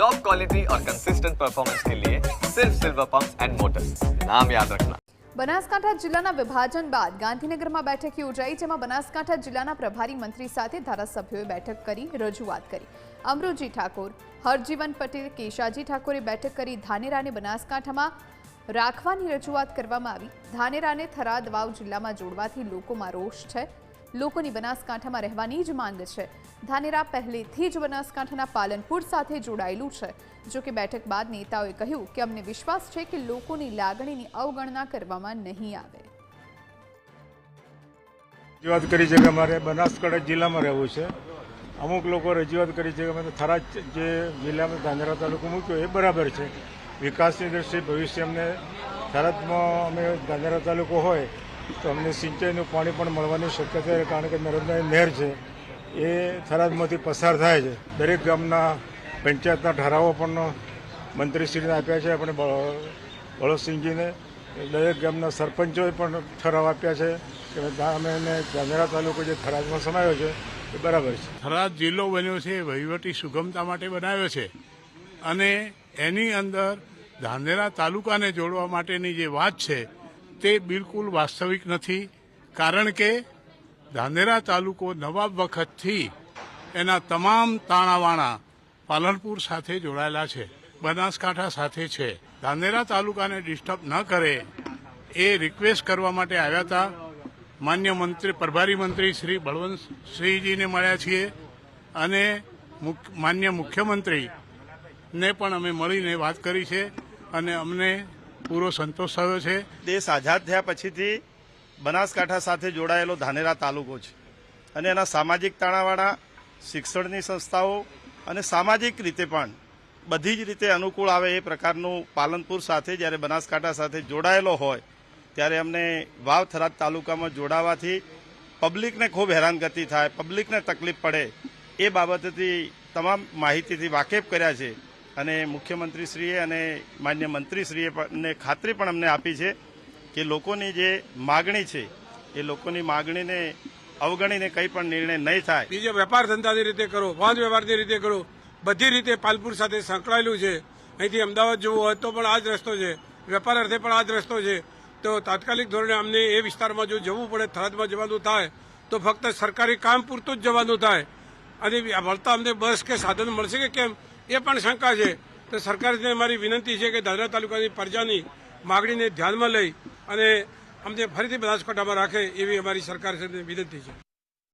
Top quality और consistent performance के लिए सिर्फ सिल्वर पंप एंड मोटर्स नाम याद रखना બનાસકાંઠા જિલ્લાના વિભાજન બાદ ગાંધીનગરમાં બેઠક યોજાઈ જેમાં બનાસકાંઠા જિલ્લાના પ્રભારી મંત્રી સાથે ધારાસભ્યોએ બેઠક કરી રજૂઆત કરી અમરુજી ઠાકોર હરજીવન પટેલ કેશાજી ઠાકોરે બેઠક કરી ધાનેરાને બનાસકાંઠામાં રાખવાની રજૂઆત કરવામાં આવી ધાનેરાને થરાદ વાવ જિલ્લામાં જોડવાથી લોકોમાં રોષ છે લોકોની બનાસકાંઠામાં રહેવાની જ માંગ છે. ધાનેરા પહેલેથી જ બનાસકાંઠાના પાલનપુર સાથે જોડાયેલું છે. જો કે બેઠક બાદ નેતાઓએ કહ્યું કે અમને વિશ્વાસ છે કે લોકોની લાગણીની અવગણના કરવામાં નહીં આવે. રજૂઆત કરી છે કે અમારે બનાસકાંઠા જિલ્લામાં રહેવું છે. અમુક લોકો રજૂઆત કરી છે કે અમે થરાદ જે જિલ્લામાં ધાનેરા તાલુકો મૂક્યો એ બરાબર છે. વિકાસની દ્રષ્ટિએ ભવિષ્ય અમને થરાદમાં અમે ધાનેરા તાલુકો હોય તો અમને સિંચાઈનું પાણી પણ મળવાની શક્યતા છે, કારણ કે નર્મદાની નહેર છે, એ થરાદમાંથી પસાર થાય છે. દરેક ગામના પંચાયતના ઠરાવો પણ મંત્રીશ્રીને આપ્યા છે, આપણે બળોદસિંહજીને દરેક ગામના સરપંચોએ પણ ઠરાવ આપ્યા છે કે અમે એને ધાનેરા તાલુકો જે થરાદમાં સમાયો છે, એ બરાબર છે. થરાદ જિલ્લો બન્યો છે, વહીવટી સુગમતા માટે બનાવ્યો છે. અને એની અંદર ધાનેરા તાલુકાને જોડવા માટેની જે વાત છે તે બિલકુલ વાસ્તવિક નથી, કારણ કે ધાનેરા તાલુકો નવાબ વખતથી એના તમામ તાણાવાણા પાલનપુર સાથે જોડાયેલા છે, બનાસકાંઠા સાથે છે. ધાનેરા તાલુકાને ડિસ્ટર્બ ન કરે એ રિક્વેસ્ટ કરવા માટે આવ્યા હતા. માન્ય મંત્રી, પ્રભારી મંત્રી શ્રી બળવંતસિંહજીને મળ્યા છીએ અને માન્ય મુખ્યમંત્રીને પણ અમે મળીને વાત કરી છે અને અમને પૂરો સંતોષ થયો છે. દેશ આઝાદ થયા પછીથી બનાસકાંઠા સાથે જોડાયેલો ધાનેરા તાલુકો છે. અને એના સામાજિક તાણાવાળા શિક્ષણની સંસ્થાઓ અને સામાજિક રીતે પણ બધી જ રીતે અનુકૂળ આવે એ પ્રકારનું પાલનપુર સાથે જ્યારે બનાસકાંઠા સાથે જોડાયેલો હોય, ત્યારે અમને વાવ થરાદ તાલુકામાં જોડાવાથી પબ્લિકને ખૂબ હેરાનગતિ થાય, પબ્લિકને તકલીફ પડે એ બાબતેથી તમામ માહિતીથી વાકેફ કર્યા છે. અને મુખ્યમંત્રીશ્રીએ અને માન્ય મંત્રીશ્રીએ ને ખાતરી પણ અમને આપી છે કે લોકોની જે માગણી છે, એ લોકોની માગણીને અવગણીને કંઈ પણ નિર્ણય નહીં થાય. બીજો વેપાર ધંધાની રીતે કરો વાહન વ્યવહારની રીતે કરો, બધી રીતે પાલપુર સાથે સંકળાયેલું છે. અહીંથી અમદાવાદ જવું હોય તો પણ આ જ રસ્તો છે. વેપાર અર્થે પણ આ જ રસ્તો છે. તો તાત્કાલિક ધોરણે અમને એ વિસ્તારમાં જો જવું પડે, થરાદમાં જવાનું થાય, તો ફક્ત સરકારી કામ પૂરતું જ જવાનું થાય. અને વળતા અમને બસ કે સાધન મળશે કે કેમ? એ પણ શંકા છે. તો સરકારને મારી વિનંતી છે કે દાદરા તાલુકાની પ્રજાની માગણીને ધ્યાનમાં લઈ અને અમને ફરીથી બનાસકાંઠામાં રાખે એવી અમારી સરકાર વિનંતી છે.